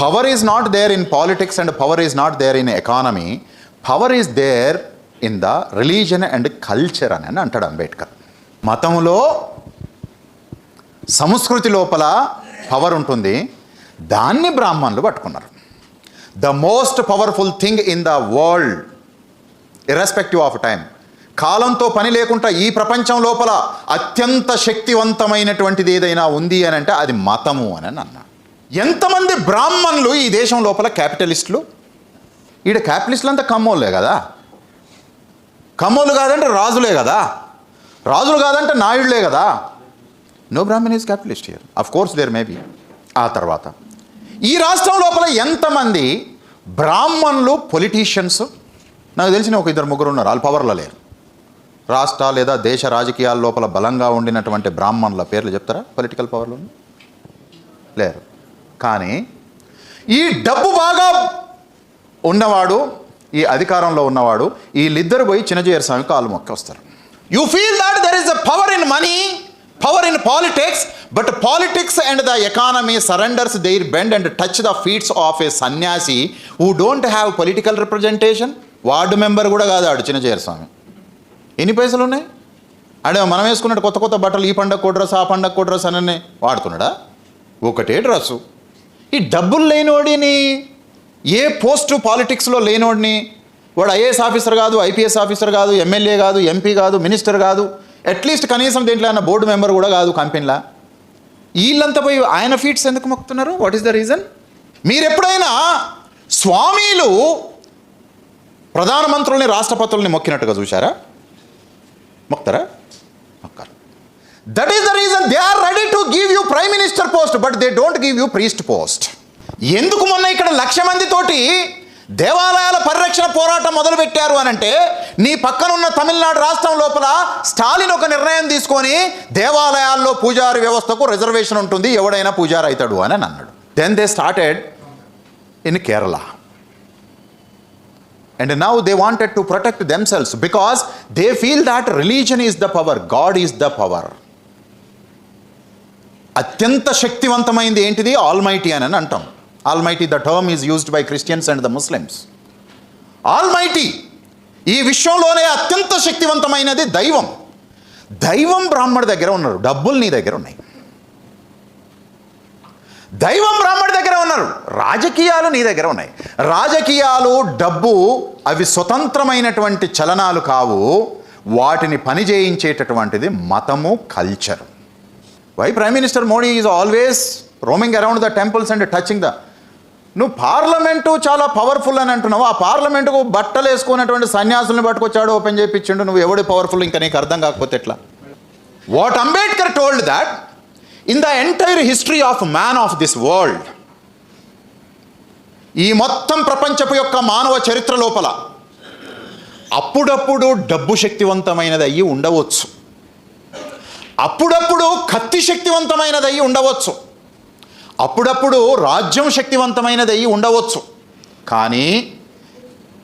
Power is not there in politics and power is not there in economy power is there in the religion and culture అని అంటాడు అంబేద్కర్. మతంలో సంస్కృతి లోపల power ఉంటుంది. దాన్ని బ్రాహ్మణులు పట్టుకున్నారు. The most powerful thing in the world irrespective of time కాలంతో పని లేకుండా ఈ ప్రపంచం లోపల అత్యంత శక్తివంతమైనటువంటిది ఏదైనా ఉంది అని అంటే అది మతము అని అన్నాడు. ఎంతమంది బ్రాహ్మణులు ఈ దేశం లోపల క్యాపిటలిస్టులు? ఈడ క్యాపిటలిస్టులు అంతా కమ్మోళ్ళే కదా? కమ్మోళ్ళు కాదంటే రాజులే కదా? రాజులు కాదంటే నాయుడులే కదా? No Brahmin is capitalist here of course there may ఆ తర్వాత ఈ రాష్ట్రం లోపల ఎంతమంది బ్రాహ్మణులు పొలిటీషియన్స్ నాకు తెలిసిన ఒక ఇద్దరు ముగ్గురు ఉన్నారు. వాళ్ళు పవర్లో లేరు. రాష్ట్ర లేదా దేశ రాజకీయాల లోపల బలంగా ఉండినటువంటి బ్రాహ్మణుల పేర్లు చెప్తారా? పొలిటికల్ పవర్లో లేరు. కానీ ఈ డబ్బు బాగా ఉన్నవాడు ఈ అధికారంలో ఉన్నవాడు వీళ్ళిద్దరు పోయి చిన్నజీయర్ స్వామి కాలు మొక్క వస్తారు you feel that there is a power in money power in politics but politics and the economy surrenders there bend and touch the feets of a sanyasi who don't have political representation ward member కూడా కాదు ఆడు చిన్నజీయర్ స్వామి. ఎన్ని పైసలు ఉన్నాయి? అంటే మనం వేసుకున్నట్టు కొత్త కొత్త బట్టలు ఈ పండగ కోటి డ్రెస్ ఆ పండగ కోటి డ్రెస్ అని వాడుతున్నాడా? ఒకటే డ్రస్సు. ఈ డబ్బులు లేనివాడిని ఏ పోస్టు పాలిటిక్స్లో లేనివాడిని వాడు ఐఏఎస్ ఆఫీసర్ కాదు ఐపీఎస్ ఆఫీసర్ కాదు ఎమ్మెల్యే కాదు ఎంపీ కాదు మినిస్టర్ కాదు అట్లీస్ట్ కనీసం దీంట్లో అయినా బోర్డు మెంబర్ కూడా కాదు కంపెనీలా. వీళ్ళంతా పోయి ఆయన ఫీట్స్ ఎందుకు మొక్కుతున్నారు? వాట్ ఈస్ ద రీజన్ మీరు ఎప్పుడైనా స్వామీలు ప్రధానమంత్రుల్ని రాష్ట్రపతుల్ని మొక్కినట్టుగా చూశారా? మొక్తారా? That is the reason they are ready to give you prime minister post but they don't give you priest post ఎందుకు మొన్న ఇక్కడ లక్ష మందితోటి దేవాలయాల పరిరక్షణ పోరాటం మొదలుపెట్టారు అని అంటే నీ పక్కనున్న తమిళనాడు రాష్ట్రం లోపల స్టాలిన్ ఒక నిర్ణయం తీసుకొని దేవాలయాల్లో పూజారి వ్యవస్థకు రిజర్వేషన్ ఉంటుంది ఎవడైనా పూజారి అవుతాడు అని అన్నాడు. Then they started in Kerala and now they wanted to protect themselves because they feel that religion is the power god is the power అత్యంత శక్తివంతమైంది ఏంటిది? ఆల్మైటీ అని అంటాం. Almighty the term is used by Christians and the Muslims almighty ఈ విశ్వంలోనే అత్యంత శక్తివంతమైనది దైవం. దైవం బ్రాహ్మణ దగ్గర ఉన్నారు. డబ్బులు నీ దగ్గర ఉన్నాయి. దైవం బ్రాహ్మణ దగ్గర ఉన్నారు. రాజకీయాలు నీ దగ్గర ఉన్నాయి. రాజకీయాలు డబ్బు అవి స్వతంత్రమైనటువంటి చలనాలు కావు. వాటిని పని చేయించేటటువంటిది మతము culture why prime minister Modi is always roaming around the temples and touching the నువ్వు పార్లమెంటు చాలా పవర్ఫుల్ అని అంటున్నావు. ఆ పార్లమెంటుకు బట్టలు వేసుకున్నటువంటి సన్యాసులను పట్టుకొచ్చాడు ఓపెన్ చేయించిండు. నువ్వు ఎవడు పవర్ఫుల్ ఇంకా నీకు అర్థం కాకపోతే ఎట్లా? What Ambedkar told that in the entire history of man of this world ఈ మొత్తం ప్రపంచపు యొక్క మానవ చరిత్ర లోపల అప్పుడప్పుడు డబ్బు శక్తివంతమైనది అయ్యి ఉండవచ్చు. అప్పుడప్పుడు కత్తి శక్తివంతమైనదై ఉండవచ్చు. అప్పుడప్పుడు రాజ్యం శక్తివంతమైనది అయ్యి ఉండవచ్చు. కానీ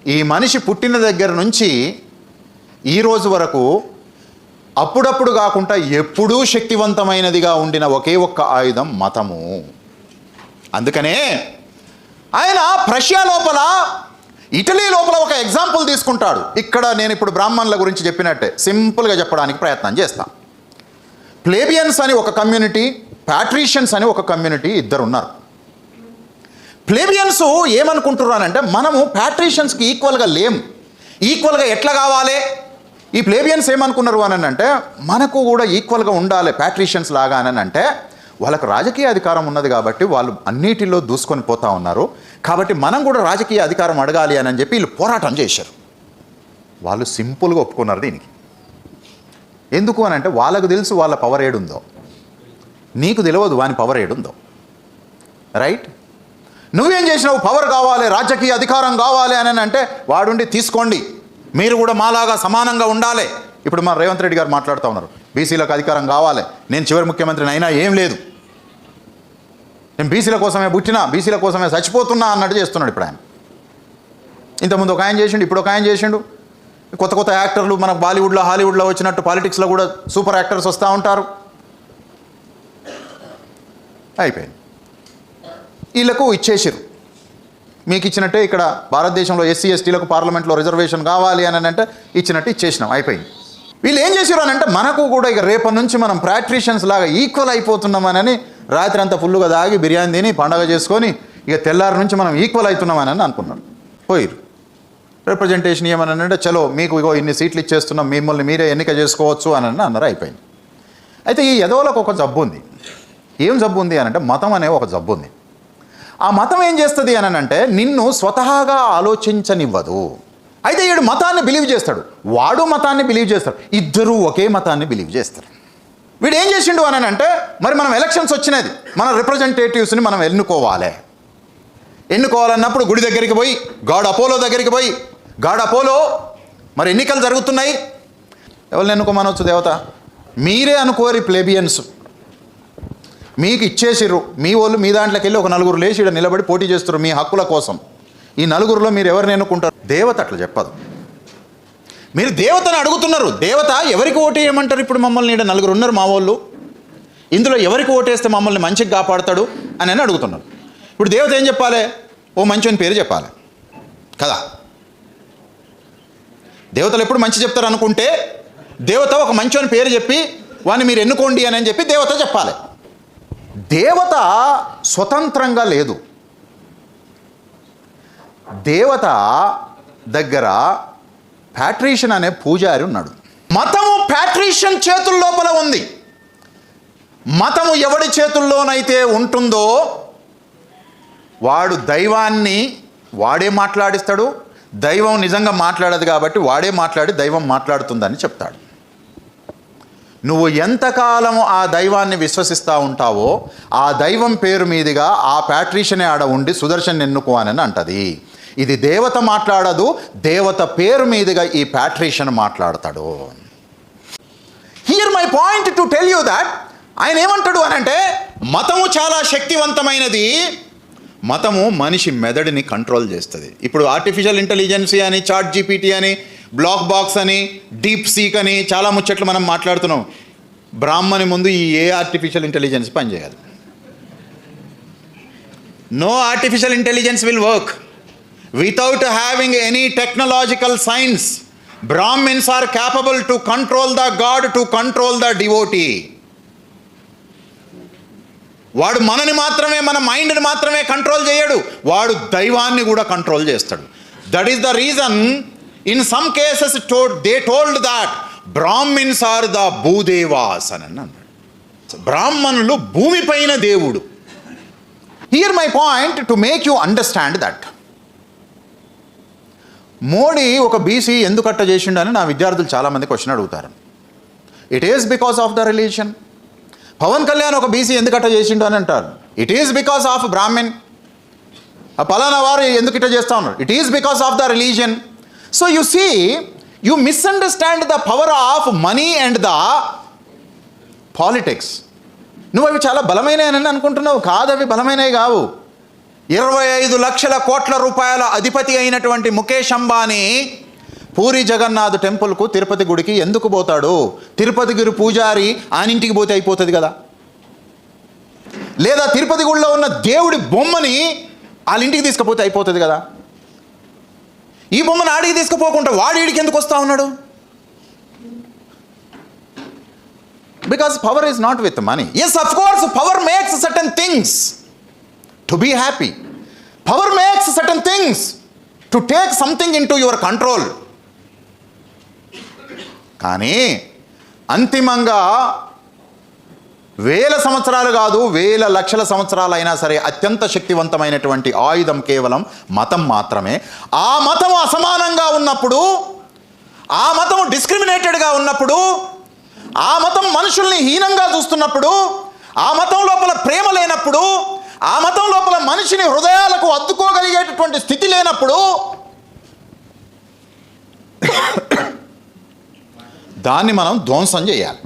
ఈ మనిషి పుట్టిన దగ్గర నుంచి ఈ రోజు వరకు అప్పుడప్పుడు కాకుండా ఎప్పుడూ శక్తివంతమైనదిగా ఉండిన ఒకే ఒక్క ఆయుధం మతము. అందుకనే ఆయన ప్రష్యా లోపల ఇటలీ లోపల ఒక ఎగ్జాంపుల్ తీసుకుంటాడు. ఇక్కడ నేను ఇప్పుడు బ్రాహ్మణుల గురించి చెప్పినట్టే. సింపుల్గా చెప్పడానికి ప్రయత్నం చేస్తాను ప్లేబియన్స్ అని ఒక కమ్యూనిటీ ప్యాట్రీషియన్స్ అని ఒక కమ్యూనిటీ ఇద్దరు ఉన్నారు ప్లేబియన్స్ ఏమనుకుంటున్నారంటే మనము ప్యాట్రీషియన్స్కి ఈక్వల్గా లేం. ఈక్వల్గా ఎట్లా కావాలి? ఈ ప్లేబియన్స్ ఏమనుకున్నారు అని అంటే మనకు కూడా ఈక్వల్గా ఉండాలి ప్యాట్రీషియన్స్ లాగా అని అంటే వాళ్ళకు రాజకీయ అధికారం ఉన్నది కాబట్టి వాళ్ళు అన్నిటిలో దూసుకొని పోతా ఉన్నారు. కాబట్టి మనం కూడా రాజకీయ అధికారం అడగాలి అని చెప్పి వీళ్ళు పోరాటం చేశారు. వాళ్ళు సింపుల్గా ఒప్పుకున్నారు దీనికి. ఎందుకు అని అంటే వాళ్ళకు తెలుసు వాళ్ళ పవర్ ఏడుందో. నీకు తెలియదు వాని పవర్ ఏడుందో. రైట్ నువ్వేం చేసినావు? పవర్ కావాలి రాజకీయ అధికారం కావాలి అని అంటే వాడుండి తీసుకోండి. మీరు కూడా మాలాగా సమానంగా ఉండాలి. ఇప్పుడు మన రేవంత్ రెడ్డి గారు మాట్లాడుతూ ఉన్నారు. బీసీలకు అధికారం కావాలి. నేను చివరి ముఖ్యమంత్రిని అయినా ఏం లేదు. నేను బీసీల కోసమే పుట్టినా బీసీల కోసమే చచ్చిపోతున్నా అన్నట్టు చేస్తున్నాడు ఇప్పుడు ఆయన. ఇంతకుముందు ఒక ఆయన చేసిండు ఇప్పుడు ఒక ఆయన చేసిండు. కొత్త కొత్త యాక్టర్లు మన బాలీవుడ్లో హాలీవుడ్లో వచ్చినట్టు పాలిటిక్స్లో కూడా సూపర్ యాక్టర్స్ వస్తూ ఉంటారు. అయిపోయింది. వీళ్ళకు ఇచ్చేసారు మీకు ఇచ్చినట్టే ఇక్కడ భారతదేశంలో ఎస్సీ ఎస్టీలకు పార్లమెంట్లో రిజర్వేషన్ కావాలి అని అంటే ఇచ్చినట్టు ఇచ్చేసినాం. అయిపోయింది. వీళ్ళు ఏం చేశారు అని అంటే మనకు కూడా ఇక రేపటి నుంచి మనం ప్రాక్టీషన్స్ లాగా ఈక్వల్ అయిపోతున్నామనని రాత్రి అంతా ఫుల్లుగా దాగి బిర్యానీ తిని పండగ చేసుకొని ఇక తెల్లారి నుంచి మనం ఈక్వల్ అవుతున్నామని అనుకున్నారు. పోయిరు రిప్రజెంటేషన్ ఏమని అంటే చలో మీకు ఇగో ఇన్ని సీట్లు ఇచ్చేస్తున్నాం మిమ్మల్ని మీరే ఎన్నిక చేసుకోవచ్చు అని అన్నారు అయిపోయింది. అయితే ఈ ఎదవలకు ఒక జబ్బు ఉంది. ఏం జబ్బు ఉంది అని అంటే మతం అనే ఒక జబ్బు ఉంది. ఆ మతం ఏం చేస్తుంది అని అంటే నిన్ను స్వతహాగా ఆలోచించనివ్వదు. అయితే ఈడు మతాన్ని బిలీవ్ చేస్తాడు. వాడు మతాన్ని బిలీవ్ చేస్తాడు. ఇద్దరూ ఒకే మతాన్ని బిలీవ్ చేస్తారు. వీడు ఏం చేసిండు అని అంటే మరి మనం ఎలక్షన్స్ వచ్చినది మన రిప్రజెంటేటివ్స్ని మనం ఎన్నుకోవాలి. ఎన్నుకోవాలన్నప్పుడు గుడి దగ్గరికి పోయి గాడ్ అపోలో దగ్గరికి పోయి గాడపోలో మరి ఎన్నికలు జరుగుతున్నాయి? ఎవరిని ఎన్నుకోమనవచ్చు దేవత? మీరే అనుకోరి ప్లేబియన్స్. మీకు ఇచ్చేసిర్రు. మీ వాళ్ళు మీ దాంట్లోకి వెళ్ళి ఒక నలుగురు లేచి నిలబడి పోటీ చేస్తారు మీ హక్కుల కోసం. ఈ నలుగురిలో మీరు ఎవరిని ఎన్నుకుంటారు? దేవత అట్లా చెప్పదు. మీరు దేవతను అడుగుతున్నారు. దేవత ఎవరికి ఓటు వేయమంటారు ఇప్పుడు మమ్మల్ని? ఈడ నలుగురు ఉన్నారు మా వాళ్ళు. ఇందులో ఎవరికి ఓటేస్తే మమ్మల్ని మంచిగా కాపాడతాడు అని అని అడుగుతున్నారు ఇప్పుడు దేవత ఏం చెప్పాలి? ఓ మంచి పేరు చెప్పాలి. కదా? దేవతలు ఎప్పుడు మంచి చెప్తారు అనుకుంటే దేవత ఒక మంచోని పేరు చెప్పి వాడిని మీరు ఎన్నుకోండి అని అని చెప్పి దేవత చెప్పాలి. దేవత స్వతంత్రంగా లేదు. దేవత దగ్గర ప్యాట్రీషన్ అనే పూజారి ఉన్నాడు. మతము ప్యాట్రీషన్ చేతుల లోపల ఉంది. మతము ఎవడి చేతుల్లోనైతే ఉంటుందో వాడు దైవాన్ని వాడే మాట్లాడిస్తాడు దైవం నిజంగా మాట్లాడదు కాబట్టి వాడే మాట్లాడి దైవం మాట్లాడుతుందని చెప్తాడు. నువ్వు ఎంతకాలము ఆ దైవాన్ని విశ్వసిస్తూ ఉంటావో ఆ దైవం పేరు మీదుగా ఆ ప్యాట్రీషనే ఆడ ఉండి సుదర్శన్ ఎన్నుకో అని అంటది. ఇది దేవత మాట్లాడదు దేవత పేరు మీదుగా ఈ ప్యాట్రీషన్ మాట్లాడతాడు. Here my point to tell you that ఆయన ఏమంటాడు అని అంటే మతము చాలా శక్తివంతమైనది మతము మనిషి మెదడుని కంట్రోల్ చేస్తుంది. ఇప్పుడు ఆర్టిఫిషియల్ ఇంటెలిజెన్సీ అని చాట్ జీపీటీ అని బ్లాక్ బాక్స్ అని డీప్ సీక్ అని చాలా ముచ్చట్లు మనం మాట్లాడుతున్నాం. బ్రాహ్మణి ముందు ఈ ఏ ఆర్టిఫిషియల్ ఇంటెలిజెన్స్ పనిచేయదు. No artificial intelligence will work without having any technological science Brahmins are capable to control the god to control the devotee వాడు మనని మాత్రమే మన మైండ్ని మాత్రమే కంట్రోల్ చేయడు. వాడు దైవాన్ని కూడా కంట్రోల్ చేస్తాడు. That is the reason in some cases to they told that Brahmins are the భూదేవాస్ అని అన్నాడు బ్రాహ్మణులు భూమిపైన దేవుడు. Here my point to make you understand that Modi ఒక బీసీ ఎందుకు అట్ట చేసిండు అని నా విద్యార్థులు చాలామంది క్వశ్చన్ అడుగుతారు. It is because of the religion Pawan Kalyan ఒక బీసీ ఎందుకు అట్ట చేసిండు అని అంటారు. It is because of Brahmin ఆ పలానా వారు ఎందుకు ఇట్ట చేస్తా ఉన్నారు? It is because of the religion so you see you misunderstand the power of money and the politics నువ్వు అవి చాలా బలమైనవి అనుకుంటున్నావు. కాదు అవి బలమైనవి కావు. ఇరవై ఐదు లక్షల కోట్ల రూపాయల అధిపతి అయినటువంటి ముఖేష్ అంబానీ పూరి జగన్నాథ్ టెంపుల్కు తిరుపతి గుడికి ఎందుకు పోతాడు? తిరుపతి గురి పూజారి ఆయన ఇంటికి పోతే అయిపోతుంది కదా. లేదా తిరుపతి గుడిలో ఉన్న దేవుడి బొమ్మని వాళ్ళ ఇంటికి తీసుకుపోతే అయిపోతుంది కదా. ఈ బొమ్మను ఆడికి తీసుకుపోకుండా వాడి ఈడికి ఎందుకు వస్తా ఉన్నాడు? Because power is not with money yes of course power makes certain things to be happy power makes certain things to take something in to your control కానీ అంతిమంగా వేల సంవత్సరాలు కాదు వేల లక్షల సంవత్సరాలు అయినా సరే అత్యంత శక్తివంతమైనటువంటి ఆయుధం కేవలం మతం మాత్రమే. ఆ మతం అసమానంగా ఉన్నప్పుడు ఆ మతం డిస్క్రిమినేటెడ్గా ఉన్నప్పుడు ఆ మతం మనుషుల్ని హీనంగా చూస్తున్నప్పుడు ఆ మతం లోపల ప్రేమ లేనప్పుడు ఆ మతం లోపల మనిషిని హృదయాలకు అద్దుకోగలిగేటటువంటి స్థితి లేనప్పుడు దాన్ని మనం ధ్వంసం చేయాలి.